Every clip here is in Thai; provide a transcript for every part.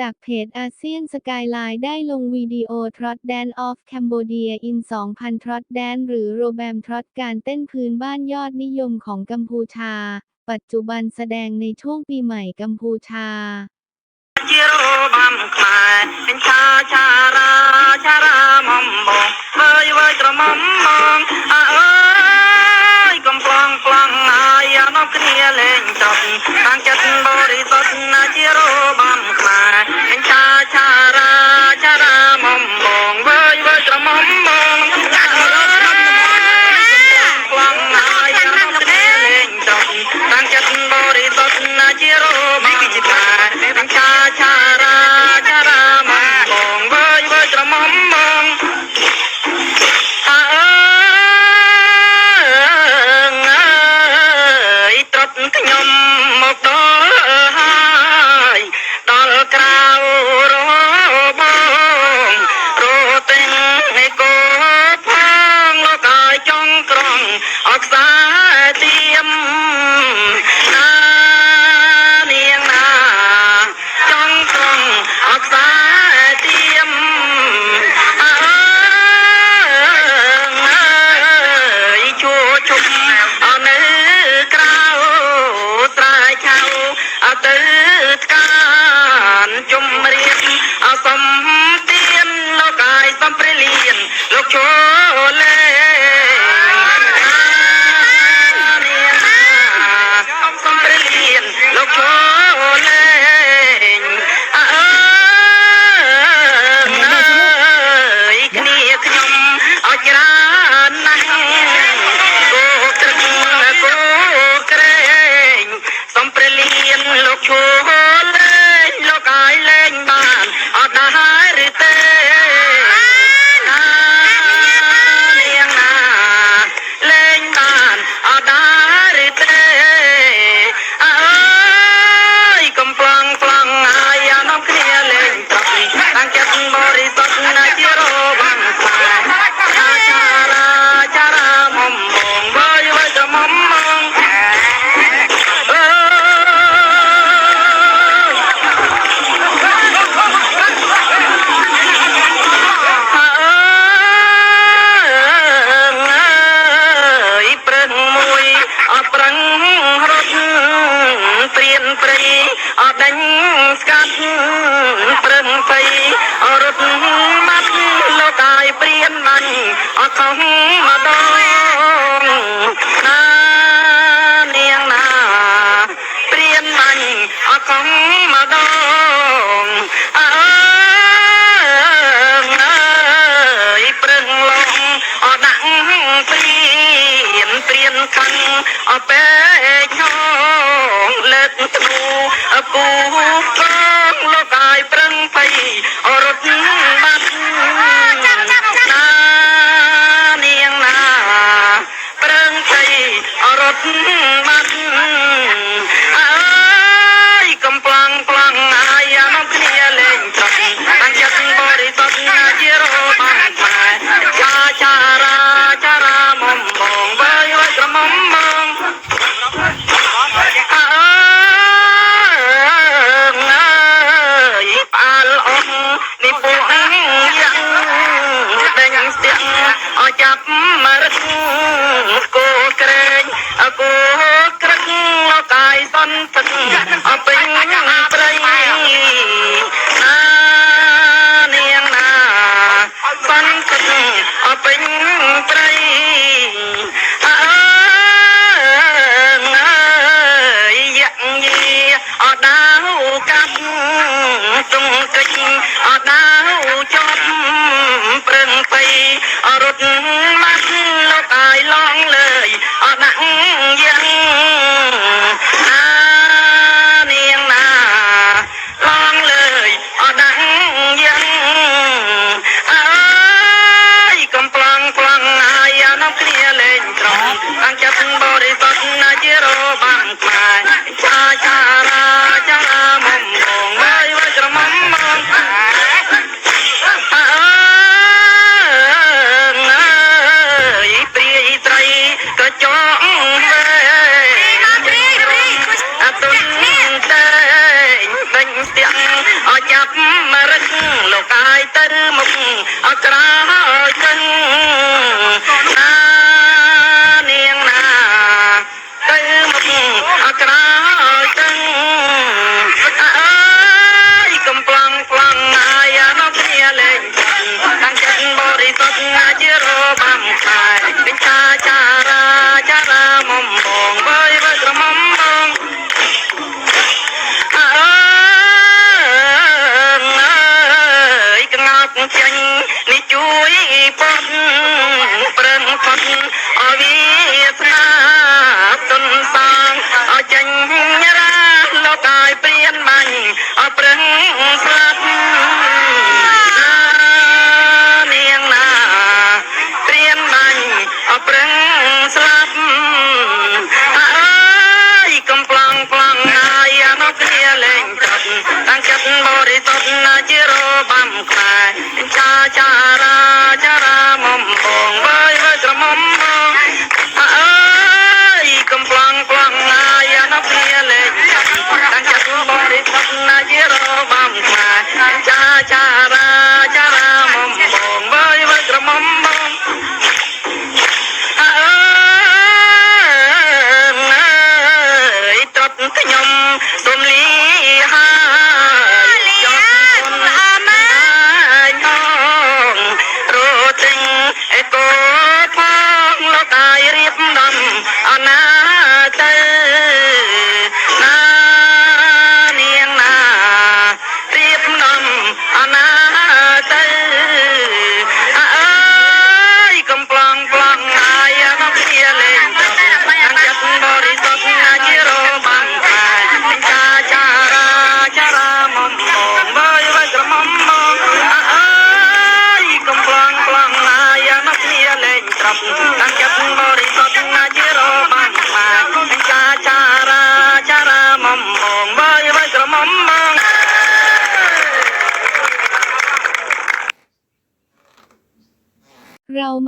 จากเพจอาเซียนสกายไลน์ได้ลงวิดีโอทรอตแดนออฟแคนโบเดียอิน 2000 ทรอตแดนหรือโรแบมทรอตการเต้นพื้นบ้านยอดนิยมของกัมพูชา ปัจจุบันแสดงในช่วงปีใหม่กัมพูชาลองลองนายนกเนียเล่งจบทางจัดบริสุทธิ์นาเจโร கண்கள் Oh, ទឹកអពេញព្រៃអានាងណាបានទឹកអពេញព្រៃអើណាយ៉ាងយីអដាវកាប់ទុំកិច្ចអដាវជាប់ព្រឹងបីរត់ អចាប់មរឹកលោកអាយទៅមុខអក្រា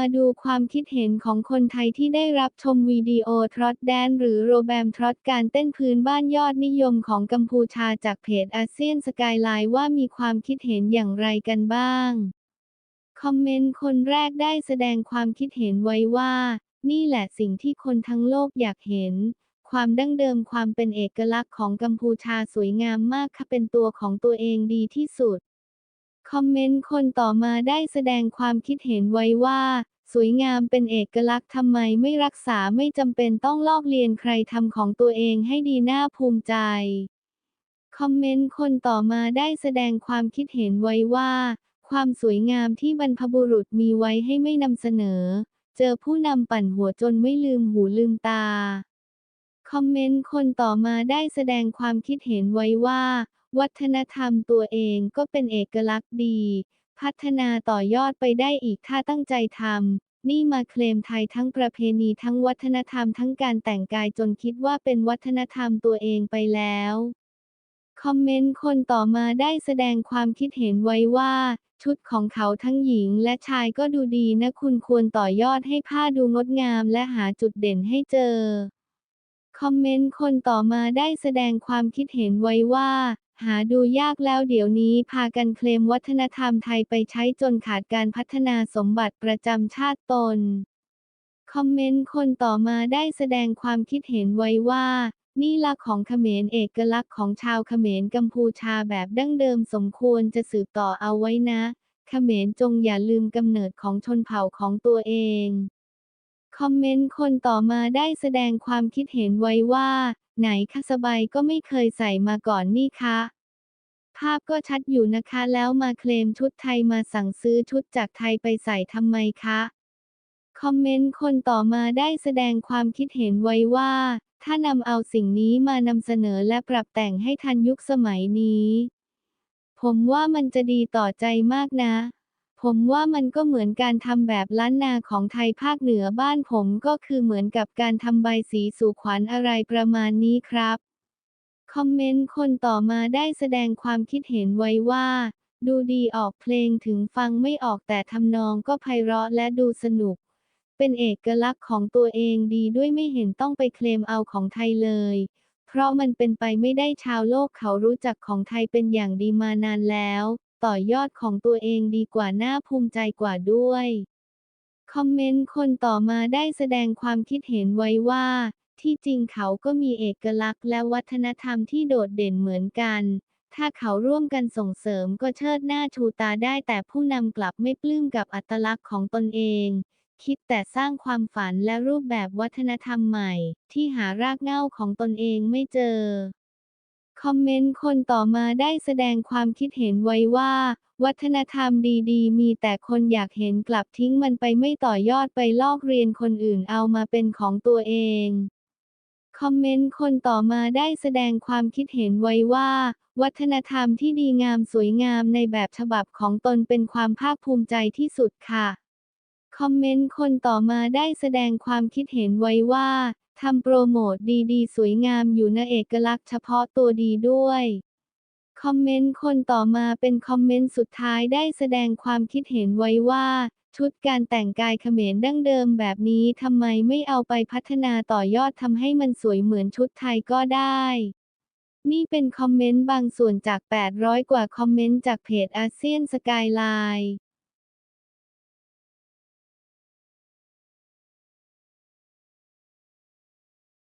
มาดูความคิดเห็นของคนไทยที่ได้รับชมวิดีโอทรอตแดนหรือโรแบมทรอตการเต้นพื้นบ้านยอดนิยมของกัมพูชาจากเพจอาเซียนสกายไลน์ว่ามีความคิดเห็นอย่างไรกันบ้าง คอมเมนต์คนแรกได้แสดงความคิดเห็นไว้ว่า นี่แหละสิ่งที่คนทั้งโลกอยากเห็นความดั้งเดิมความเป็นเอกลักษณ์ของกัมพูชาสวยงามมากค่ะเป็นตัวของตัวเองดีที่สุด คอมเมนต์คนต่อมาได้แสดงความคิดเห็นไว้ว่า สวยงามเป็นเอกลักษณ์ทำไมไม่รักษาไม่จำเป็นต้องลอกเลียนใครทำของตัวเองให้ดีน่าภูมิใจ คอมเมนต์คนต่อมาได้แสดงความคิดเห็นไว้ว่า ความสวยงามที่บรรพบุรุษมีไว้ให้ไม่นำเสนอ เจอผู้นำปั่นหัวจนไม่ลืมหูลืมตา คอมเมนต์คนต่อมาได้แสดงความคิดเห็นไว้ว่า วัฒนธรรมตัวเองก็เป็นเอกลักษณ์ดี พัฒนาต่อยอดไปได้อีกถ้าตั้งใจทำนี่มาเคลมไทยทั้งประเพณีทั้งวัฒนธรรมทั้งการแต่งกายจนคิดว่าเป็นวัฒนธรรมตัวเองไปแล้ว คอมเมนต์คนต่อมาได้แสดงความคิดเห็นไว้ว่า ชุดของเขาทั้งหญิงและชายก็ดูดีนะคุณควรต่อยอดให้ผ้าดูงดงามและหาจุดเด่นให้เจอคอมเมนต์คนต่อมาได้แสดงความคิดเห็นไว้ว่า หาดูยากแล้วเดี๋ยวนี้พากันเคลมวัฒนธรรมไทยไปใช้จนขาดการพัฒนาสมบัติประจำชาติตน คอมเมนต์คนต่อมาได้แสดงความคิดเห็นไว้ว่า นี่ละของเขมรเอกลักษณ์ของชาวเขมรกัมพูชาแบบดั้งเดิมสมควรจะสืบต่อเอาไว้นะ เขมรจงอย่าลืมกำเนิดของชนเผ่าของตัวเอง คอมเมนต์คนต่อมาได้แสดงความคิดเห็นไว้ว่า ไหนคะสบายก็ไม่เคยใส่มาก่อนนี่คะ ภาพก็ชัดอยู่นะคะแล้วมาเคลมชุดไทยมาสั่งซื้อชุดจากไทยไปใส่ทำไมคะ คอมเมนต์คนต่อมาได้แสดงความคิดเห็นไว้ว่า ถ้านำเอาสิ่งนี้มานำเสนอและปรับแต่งให้ทันยุคสมัยนี้ ผมว่ามันจะดีต่อใจมากนะ ผมว่ามันก็เหมือนการทำแบบล้านนาของไทยภาคเหนือบ้านผมก็คือเหมือนกับการทำใบสีสู่ขวัญอะไรประมาณนี้ครับ คอมเมนต์คนต่อมาได้แสดงความคิดเห็นไว้ว่า ดูดีออกเพลงถึงฟังไม่ออกแต่ทำนองก็ไพเราะและดูสนุก เป็นเอกลักษณ์ของตัวเองดีด้วยไม่เห็นต้องไปเคลมเอาของไทยเลย เพราะมันเป็นไปไม่ได้ชาวโลกเขารู้จักของไทยเป็นอย่างดีมานานแล้ว ต่อยอดของตัวเองดีกว่าน่าภูมิใจกว่าด้วย คอมเมนต์คนต่อมาได้แสดงความคิดเห็นไว้ว่า ที่จริงเขาก็มีเอกลักษณ์และวัฒนธรรมที่โดดเด่นเหมือนกัน ถ้าเขาร่วมกันส่งเสริมก็เชิดหน้าชูตาได้แต่ผู้นำกลับไม่ปลื้มกับอัตลักษณ์ของตนเองคิดแต่สร้างความฝันและรูปแบบวัฒนธรรมใหม่ ที่หารากเหง้าของตนเองไม่เจอ คอมเมนต์คนต่อมาได้แสดงความคิดเห็นไว้ว่า วัฒนธรรมดีๆ มีแต่คนอยากเห็นกลับทิ้งมันไปไม่ต่อยอดไปลอกเรียนคนอื่นเอามาเป็นของตัวเอง คอมเมนต์คนต่อมาได้แสดงความคิดเห็นไว้ว่า วัฒนธรรมที่ดีงามสวยงามในแบบฉบับของตนเป็นความภาคภูมิใจที่สุดค่ะ คอมเมนต์คนต่อมาได้แสดงความคิดเห็นไว้ว่าทำโปรโมทดีๆ สวยงามอยู่นะเอกลักษณ์เฉพาะตัวดีด้วย คอมเมนต์คนต่อมาเป็นคอมเมนต์สุดท้ายได้แสดงความคิดเห็นไว้ว่า ชุดการแต่งกายเขมรดั้งเดิมแบบนี้ทำไมไม่เอาไปพัฒนาต่อยอดทำให้มันสวยเหมือนชุดไทยก็ได้ นี่เป็นคอมเมนต์บางส่วนจาก 800 กว่าคอมเมนต์จากเพจอาเซียนสกายไลน์